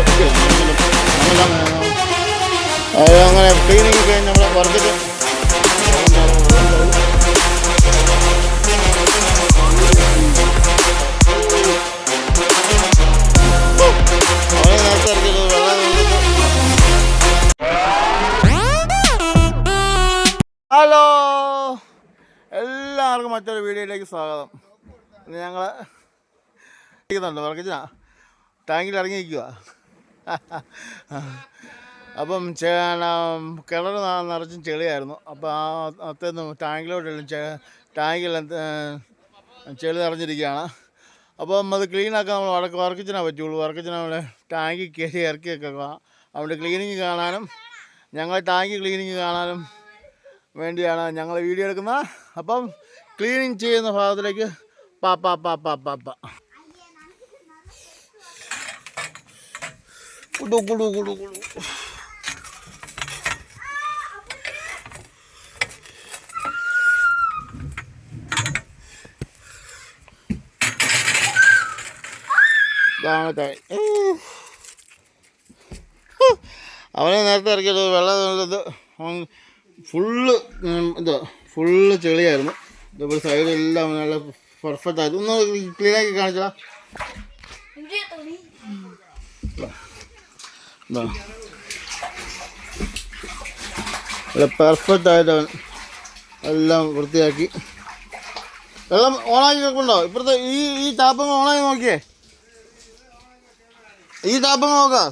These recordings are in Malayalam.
ഇതൊക്കെ ആണെങ്കിലും നമ്മളെ അങ്ങനെ ക്ലീനിങ് കഴിഞ്ഞ് നമ്മളെ പറഞ്ഞിട്ട് ഹലോ. എല്ലാവർക്കും മറ്റൊരു വീഡിയോയിലേക്ക് സ്വാഗതം. ഞങ്ങൾ ഇരിക്കുന്നുണ്ട് വർക്കിച്ചാ ടാങ്കിൽ ഇറങ്ങിയിരിക്കുക അപ്പം കിണർ നിറച്ചും ചെളിയായിരുന്നു. അപ്പോൾ ആ അത്തേന്ന് ടാങ്കിലോട്ട് ചെ ടാങ്കിൽ ചെളി നിറഞ്ഞിരിക്കുകയാണ്. അപ്പം അത് ക്ലീനാക്കാൻ നമ്മൾ വടക്ക് വർക്കിച്ചിനാ പറ്റുള്ളൂ. വർക്കിച്ചിന് നമ്മൾ ടാങ്കി കയറി ഇറക്കിയൊക്കെ അവിടെ ക്ലീനിങ് കാണാനും ഞങ്ങൾ ടാങ്കി ക്ലീനിങ് കാണാനും വേണ്ടിയാണ് ഞങ്ങൾ വീഡിയോ എടുക്കുന്നത്. അപ്പം ക്ലീനിങ് ചെയ്യുന്ന ഭാഗത്തിലേക്ക് പാപ്പാ പാപ്പാ പാ. കുടു കുടു കുടു കുടു. അവനെ നേരത്തെ ഇറക്കിയത് വെള്ളം ഇത് ഫുള്ള് ഇത് ഫുള്ള് ചെളിയായിരുന്നു. ഇതേപോലെ സൈഡെല്ലാം നല്ല പെർഫെക്റ്റ് ആയിരുന്നു. ഒന്ന് ക്ലീനാക്കി കാണിച്ചാ പെർഫെക്റ്റ് ആയിട്ട് എല്ലാം വൃത്തിയാക്കി. വെള്ളം ഓണാക്കി വെക്കുന്നുണ്ടോ ഇപ്പുറത്തെ ഈ ഈ ടാപ്പങ്ങ് ഓണാക്കി നോക്കിയേ. ഈ ടാപ്പങ്ങ് നോക്കാം.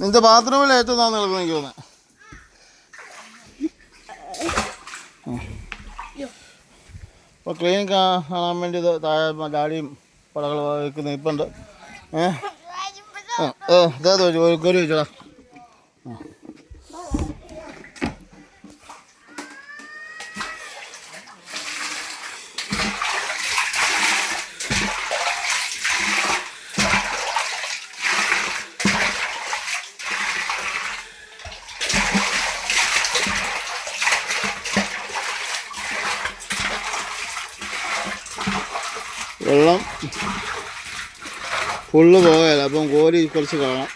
നിന്റെ ബാത്റൂമിൽ ഏറ്റവും താന്ന് കിടക്കും എനിക്ക് തോന്നുന്നത് അപ്പോൾ ക്ലീൻ കാണാൻ വേണ്ടി താഴെ ഡാഡിയും പടകൾ വെക്കുന്ന ഇപ്പുണ്ട്. ഏ? ആ ഏ ഇതാ കയറി വെച്ചോടാ. വെള്ളം. ഫുള്ള് പോകല അപ്പം കോരി കുറച്ച് കാണാം.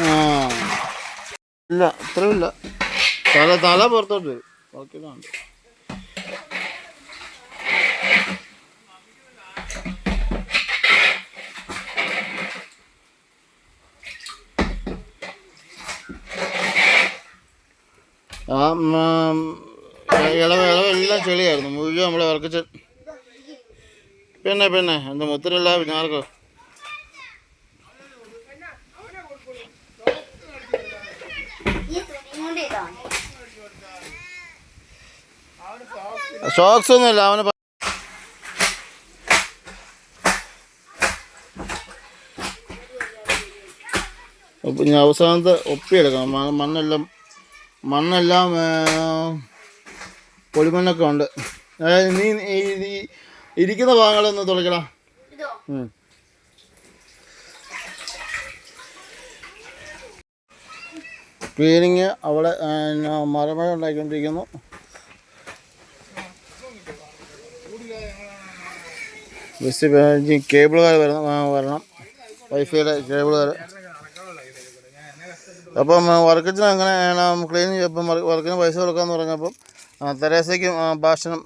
ആ. ഇല്ല ഇത്രയും ഇല്ല. തല തല പുറത്തോട്ട് വരും. ബാക്കിയതാണ് ആ ഇളവ ഇളവെല്ലാം ചെളിയായിരുന്നു. മുഴുവൻ നമ്മളെ വർക്കിച്ച് പിന്നെ പിന്നെ തുണി കൊണ്ട് ഇതാണ് ഷോക്സ് ഒന്നുമില്ല അവന് ഇനി അവസാനത്തെ ഒപ്പിയെടുക്കണം. മണ്ണെല്ലാം മണ്ണെല്ലാം പൊളിമണ്ണൊക്കെ ഉണ്ട്. അതായത് നീ ഈ- ഇരിക്കുന്ന ഭാഗങ്ങളൊന്ന് തുളയ്ക്കടാ. ക്ലീനിങ് അവിടെ മരമഴ ഉണ്ടാക്കിക്കൊണ്ടിരിക്കുന്നു ബസ് കേബിളുകാർ വരണം വരണം. വൈഫൈയുടെ കേബിളുകാർ അപ്പം വർക്കത്തിന് അങ്ങനെ ക്ലീൻ ചെയ്യപ്പം വർക്കിന് പൈസ കൊടുക്കാമെന്ന് പറഞ്ഞപ്പം തെരേസയ്ക്കും ഭാഷണം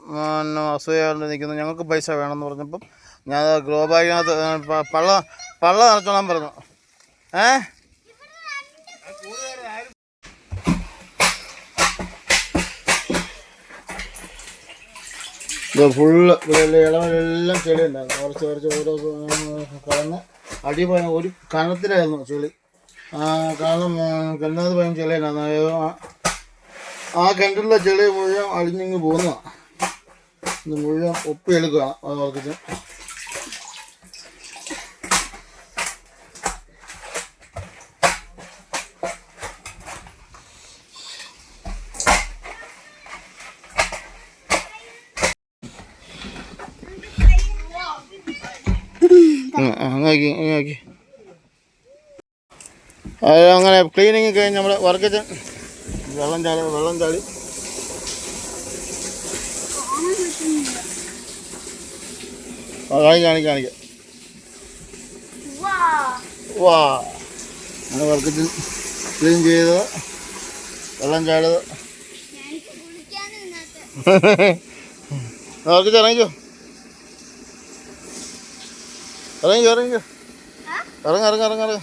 അസൂയാണ്ട് നിൽക്കുന്നു. ഞങ്ങൾക്ക് പൈസ വേണമെന്ന് പറഞ്ഞപ്പം ഞാൻ ഗ്രോ ബാഗിനകത്ത് പള്ള പള്ള നിറച്ചോളാൻ പറഞ്ഞു. ഏ? ഫുള്ള് ഇളവെല്ലാം ചെളി ഉണ്ടായിരുന്നു. കുറച്ച് കുറച്ച് ഓരോ കളഞ്ഞ് അടി പോയ ഒരു കണത്തിലായിരുന്നു ചെളി. കാരണം കിണന്നത് പോയ ചെളി ഉണ്ടായിരുന്നു അതായത് ആ- കണ്ടുള്ള ചെളി മുഴുവൻ അളിഞ്ഞിങ്ങ് പോകുന്നതാണ് ഇത് മുഴുവൻ ഒപ്പിയെടുക്കുകയാണ് എടുക്കുക. അങ്ങാക്കി അങ്ങനെ ക്ലീനിങ് കഴിഞ്ഞ് നമ്മുടെ വർക്കച്ച് വെള്ളം ചാടി വെള്ളം ചാടി. കാണിക്ക കാണിക്ക വാ. അങ്ങനെ വർക്കറ്റ് ക്ലീൻ ചെയ്ത് വെള്ളം ചാടത് വർക്കത്തിൽ ഇറങ്ങിക്കോ. ഇറങ്ങിക്കോ ഇറങ്ങിക്കോ. ഇറങ്ങ ഇറങ്ങ ഇറങ്ങ ഇറങ്ങ.